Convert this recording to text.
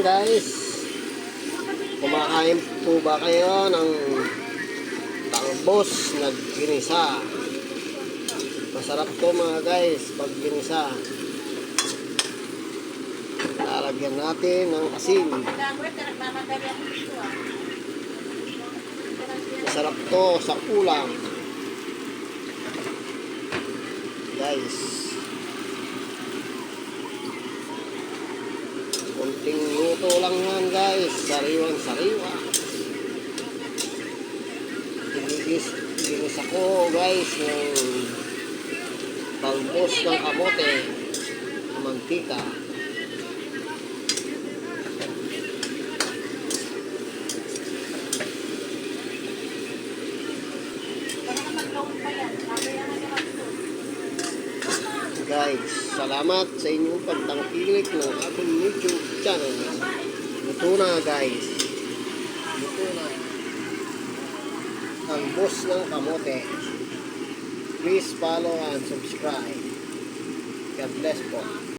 guys. Kumakain po ba kayo ng talbos na ginisa? Masarap to mga guys pag ginisa. Lalagyan natin ng asin. Masarap to sa ulam. Guys. Luto lang yan guys. Sariwan sariwa. Ginigis, ginis ako guys ng talbos ng kamote. Mantika. Guys, salamat sa inyong pagtangkilik ng aking YouTube channel. Ito na guys. Ito na. Ang boss ng kamote. Please follow and subscribe. God bless po.